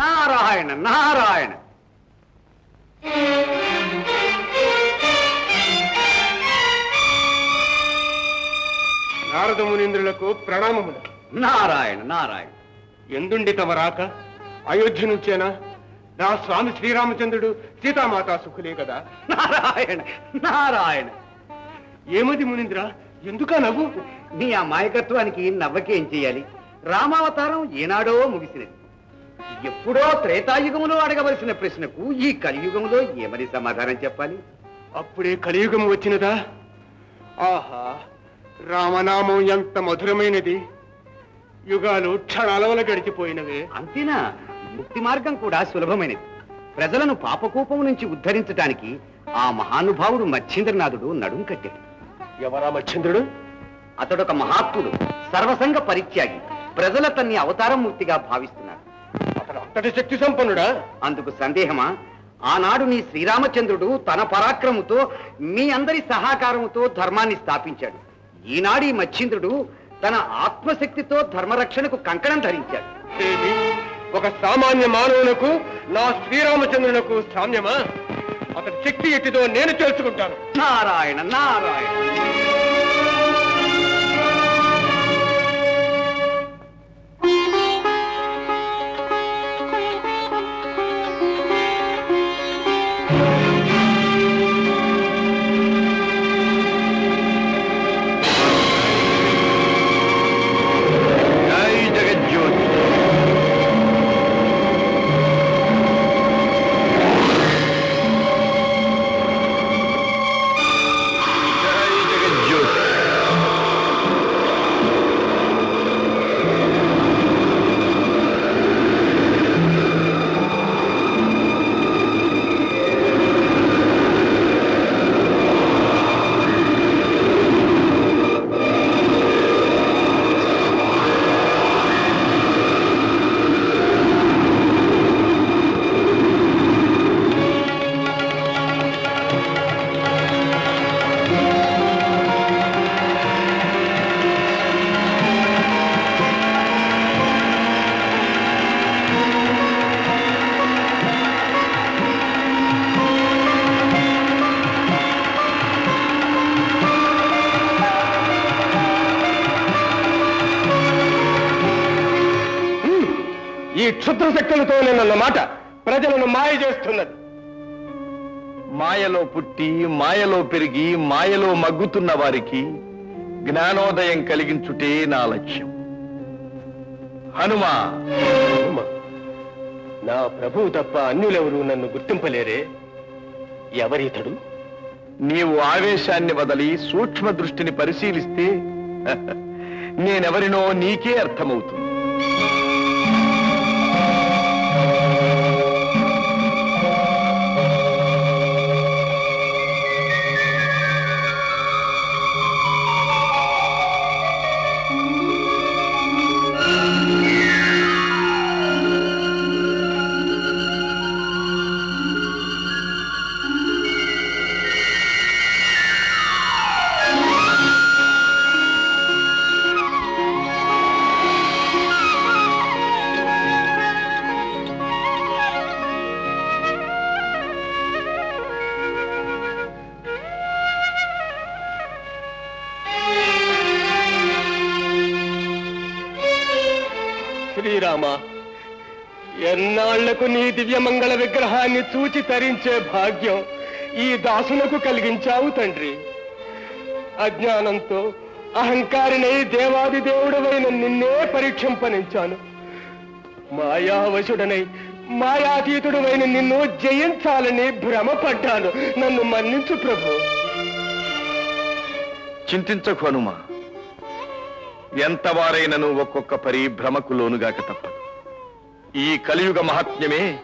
నారాయణ నారాయణ. నారద మునీంద్రులకు ప్రణామములు. నారాయణ నారాయణ. ఎందుండి తమ రాక? అయోధ్య నుంచేనా? నా స్వామి శ్రీరామచంద్రుడు సీతామాతా సుఖులే కదా. నారాయణ నారాయణ. ఏమది మునీంద్ర? ఎందుకా నవ్వు? నీ అమాయకత్వానికి నవ్వకేం చేయాలి? రామావతారం ఏనాడో ముగిసినది. ఎప్పుడో త్రేతాయుగములో అడగవలసిన ప్రశ్నకు ఈ కలియుగంలో ఏమని సమాధానం చెప్పాలి? అప్పుడే కలియుగం వచ్చినదా? ఆహా రామనామం ఎంత మధురమైనది. యుగాలు క్షణాలవల గడిచిపోయినవే. అంతేనా? ముక్తి మార్గం కూడా సులభమైనది. ప్రజలను పాపకూపం నుంచి ఉద్ధరించడానికి ఆ మహానుభావుడు మచ్చింద్రనాథుడు నడుం కట్టాడు. ఎవరా మచ్చింద్రుడు అతడొక మహాత్ముడు సర్వసంగ పరిత్యాగి. ప్రజలతన్ని అవతారం మూర్తిగా భావిస్తున్నారు అంతటి శక్తి సంపన్నుడా? అందుకు సందేహమా? ఆనాడు నీ శ్రీరామచంద్రుడు తన పరాక్రముతో మీ అందరి సహకారముతో ధర్మాన్ని స్థాపించాడు. ఈనాడు మచ్చింద్రుడు తన ఆత్మశక్తితో ధర్మరక్షణకు కంకణం ధరించాడు? ఒక సామాన్య మానవులకు నా శ్రీరామచంద్రునకు సామ్యమా? అతడి శక్తి ఎట్టిదో నేను తెలుసుకుంటాను. నారాయణ నారాయణ. ఈ క్షుద్ర శక్తులతో నిన్న మాట ప్రజలను మాయ చేస్తున్నది. మాయలో పుట్టి మాయలో పెరిగి మాయలో మగ్గుతున్న వారికి జ్ఞానోదయం కలిగించుటే నా లక్ష్యం. హనుమా! నా ప్రభువు తప్ప అన్యులెవరూ నన్ను గుర్తింపలేరే? ఎవరితడు? నీవు ఆవేశాన్ని వదలి సూక్ష్మ దృష్టిని పరిశీలిస్తే నేనెవరినో నీకే అర్థమవుతుంది. ఎన్నాళ్ళకు నీ దివ్యమంగళ విగ్రహాన్ని చూచి తరించే భాగ్యం ఈ దాసునకు కలిగించావు తండ్రి. అజ్ఞానంతో అహంకారినై దేవాది దేవుడవైన నిన్నే పరీక్షింపనించాను. మాయావశుడనై మాయాతీతుడవైన నిన్ను జయించాలని భ్రమపడ్డాను. నన్ను మన్నించు ప్రభు. చింతించకు హనుమా. ఎంతవారైనను ఒక్కొక్క పరి భ్రమకు లోనుగాక తప్పదు. ఈ కలియుగ మహాత్మ్యమే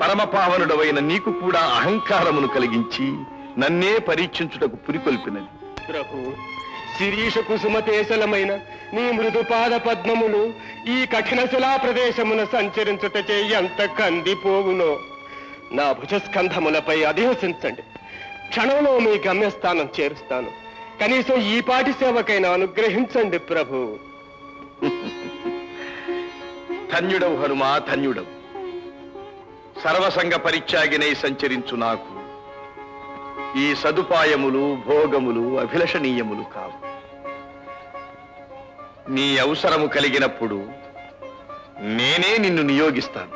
పరమపావనుడవైన నీకు కూడా అహంకారమును కలిగించి నన్నే పరీక్షించుటకు పురికొల్పినది. ప్రభు శిరీష కుసుమతేశలమైన నీ మృదుపాద పద్మములు ఈ కఠిన శిలా ప్రదేశమున సంచరించుటచే ఎంత కందిపోవునో. నా భుజస్కంధములపై అధివసించండి. క్షణంలో మీ గమ్యస్థానం చేరుస్తాను. కనీసం ఈ పాటి సేవకైనా అనుగ్రహించండి ప్రభు. ధన్యుడవు హనుమా ధన్యుడవు. సర్వసంగ పరిత్యాగినై సంచరించు నాకు. ఈ సదుపాయములు భోగములు అభిలషణీయములు కావు. నీ అవసరము కలిగినప్పుడు నేనే నిన్ను నియోగిస్తాను.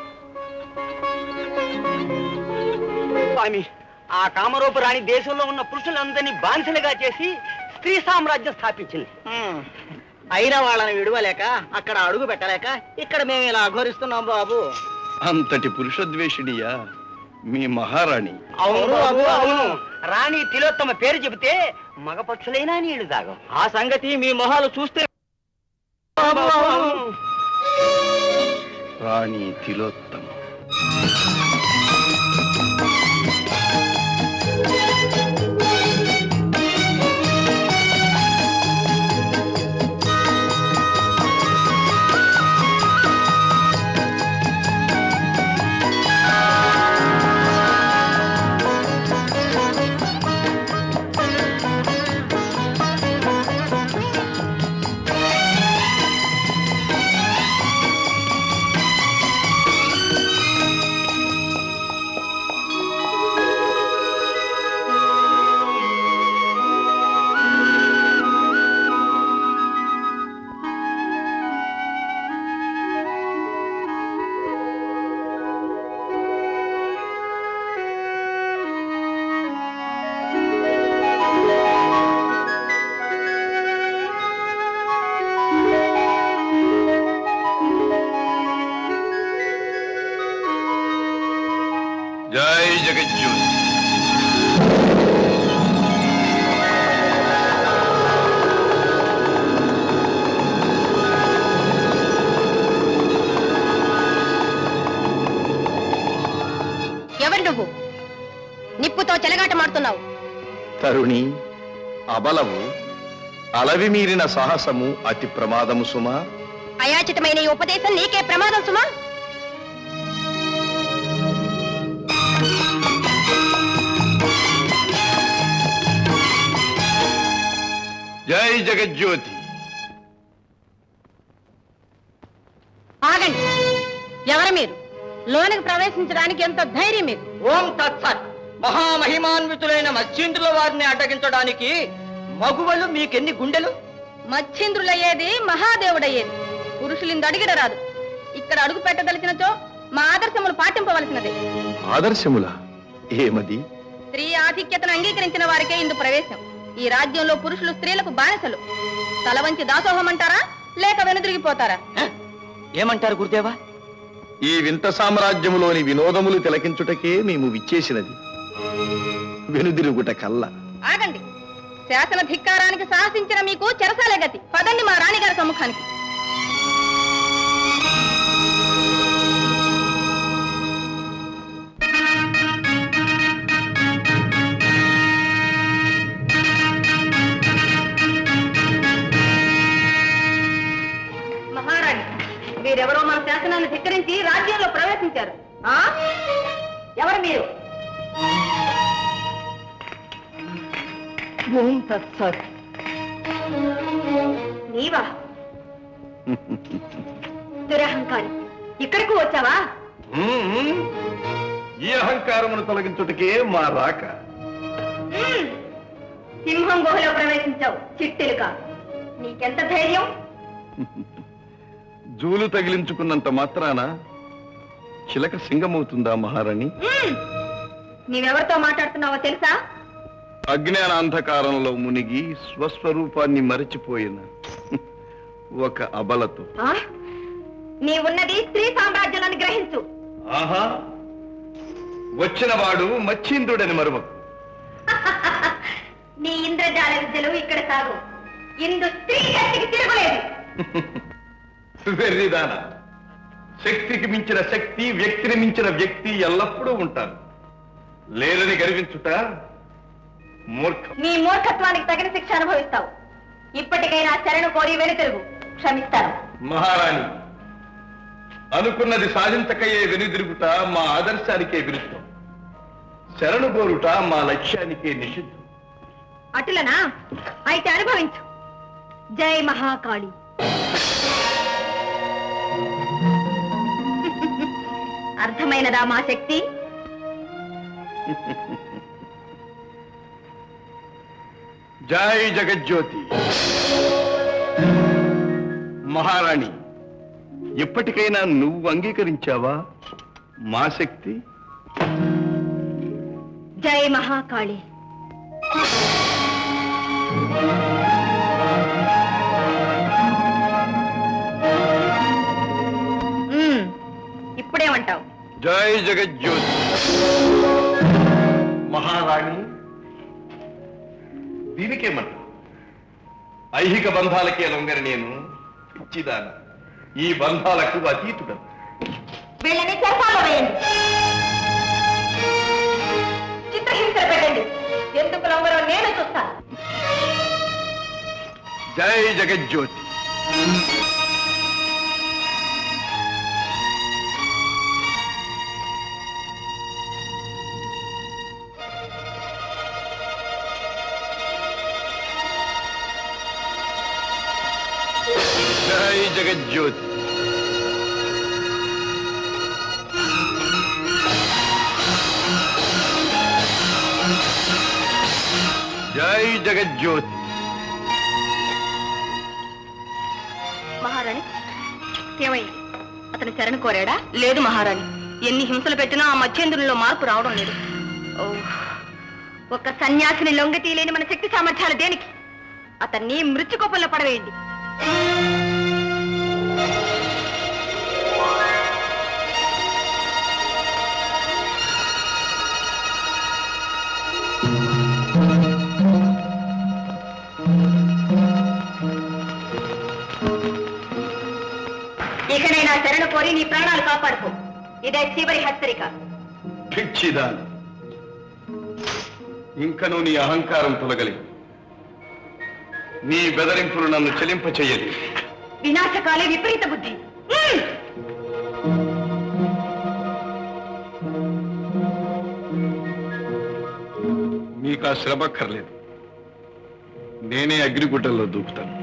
స్వామి ఆ కామరూప రాణి దేశంలో ఉన్న పురుషులందరినీ బానిసలుగా చేసి స్త్రీ సామ్రాజ్యం స్థాపించింది. అయిన వాళ్ళని విడవలేక అక్కడ అడుగు పెట్టలేక ఇక్కడ మేము ఇలా అఘోరిస్తున్నాం బాబు. అంతటి పురుషద్వేషిణియా మీ మహారాణి. అవును బాబు అవును. రాణి తిలోత్తమ పేరు చెబితే మగ పక్షులైనా నీళ్ళు తాగం ఆ సంగతి మీ మొహాలు చూస్తే బాబు, అవును. రాణి తిలోత్తమ. చెలగాటమాడుతున్నావు తరుణి అబలవు అలవి మీరిన సాహసము అతి ప్రమాదము సుమా. అయాచితమైన ఈ ఉపదేశం నీకే ప్రమాదం సుమా? జై జగజ్యోతి. ఆగండి. ఎవరు మీరు? లోనికి ప్రవేశించడానికి ఎంత ధైర్యం మీకు? ఓం తత్సత్. మహామహిమాన్వితులైన మత్స్యంద్రుల వారిని అడ్డగించడానికి మగువలు మీకెన్ని గుండెలు? మచ్చింద్రులయ్యేది మహాదేవుడయ్యేది. పురుషులిందు అడిగిడరాదు ఇక్కడ అడుగు పెట్టదలిచినచో మా ఆదర్శములు పాటింపవలసినదే. ఆదర్శముల? ఏమది? స్త్రీ ఆధిక్యతను అంగీకరించిన వారికే ఇందు ప్రవేశం. ఈ రాజ్యంలో పురుషులు స్త్రీలకు బానిసలు. తల వంచి దాసోహమంటారా? లేక వెనుదిరిగిపోతారా? ఏమంటారు గురుదేవా? ఈ వింత సామ్రాజ్యములోని వినోదములు తిలకించుటకే మేము విచ్చేసినది. వెనుదిరుగుట కల్లా. ఆగండి. శాసన ధిక్కారానికి సాహసించిన మీకు చెరసాలే గతి. పదండి మా రాణిగారి సముఖానికి. మహారాణి మీరెవరో మన శాసనాన్ని ధిక్కరించి రాజ్యంలో ప్రవేశించారు. ఆ? ఎవరు మీరు? ఓం తత్సత్ నీవా? దురహంకారి. ఇక్కడికి వచ్చావా? ఈ అహంకారమును తొలగించుటకే మా రాక. సింహం గుహలో ప్రవేశించావు చిట్టెలుక నీకెంత ధైర్యం? జూలు తగిలించుకున్నంత మాత్రాన చిలక సింగమవుతుందా మహారాణి. నీవెవరితో మాట్లాడుతున్నావో తెలుసా? అజ్ఞాన అంధకారంలో మునిగి స్వస్వరూపాన్ని మరచిపోయిన ఒక అబలతో. ఆ? నీవున్నది స్త్రీ సామ్రాజ్యాలను గ్రహించు. ఆహా వచ్చిన వాడు మచ్చింద్రుడని మరువకు నీ ఇంద్రజాల విద్యలు ఇక్కడ సాగు. ఇందు స్త్రీ శక్తికి తిరగలేదు. వెర్రిదాన శక్తికి మించిన శక్తి వ్యక్తిని మించిన వ్యక్తి ఎల్లప్పుడూ ఉంటారు. లేరని గర్వించుట మూర్ఖం. నీ మూర్ఖత్వానికి తగిన శిక్ష అనుభవిస్తావు. ఇప్పటికైనా శరణు కోరి వెనుతిరుగు క్షమిస్తాను. మహారాణి అనుకున్నది సాధించకయే వెనుదిరుగుట మా ఆదర్శానికే విరుద్ధం. శరణు కోరుట మా లక్ష్యానికే నిషిద్ధం. అటులనా? అయితే అనుభవించు. జై మహాకాళి. అర్థమైనదా మా శక్తి? జై జగజ్యోతి. మహారాణి ఎప్పటికైనా నువ్వు అంగీకరించావా? మా శక్తి? జై మహాకాళి. ఇప్పుడేమంటావు? జై జగజ్యోతి. మహారాణి దీనికేమంటా ఐహిక బంధాలకే లొంగని నేను పిచ్చిదాన. ఈ బంధాలకు అతీతుడను. వీళ్ళని చెరసాలలో వేయండి. చిత్రహింసలు పెట్టండి. ఎందుకు లొంగరో నేను చూస్తాను. జై జగజ్యోతి. జగజ్యోతి. జై జగజ్యోతి. మహారాణి ఏమైంది? అతను శరణు కోరాడా? లేదు మహారాణి ఎన్ని హింసలు పెట్టినా ఆ మధ్యేంద్రుల్లో మార్పు రావడం లేదు. ఓ, ఒక సన్యాసిని లొంగ తీయలేని మన శక్తి సామర్థ్యాలు దేనికి? అతన్ని మృత్యుకోపంలో పడవేయండి. ఇకనైనా శరణు కోరి నీ ప్రాణాలు కాపాడుకో. ఇదే చివరి హెచ్చరిక. పిచ్చిదాని. ఇంకను నీ అహంకారం తొలగలి నీ బెదరింపులు నన్ను చెలింపచేయలి వినాశకాలే విపరీత బుద్ధి. శ్రమక్కర్లేదు నేనే అగ్నిగుడ్డల్లో దూకుతాను.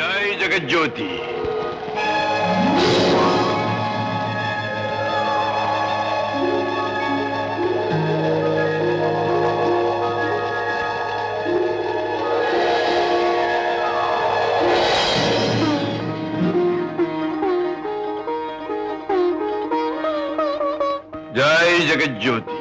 జై జగజ్యోతి. జై జగజ్యోతి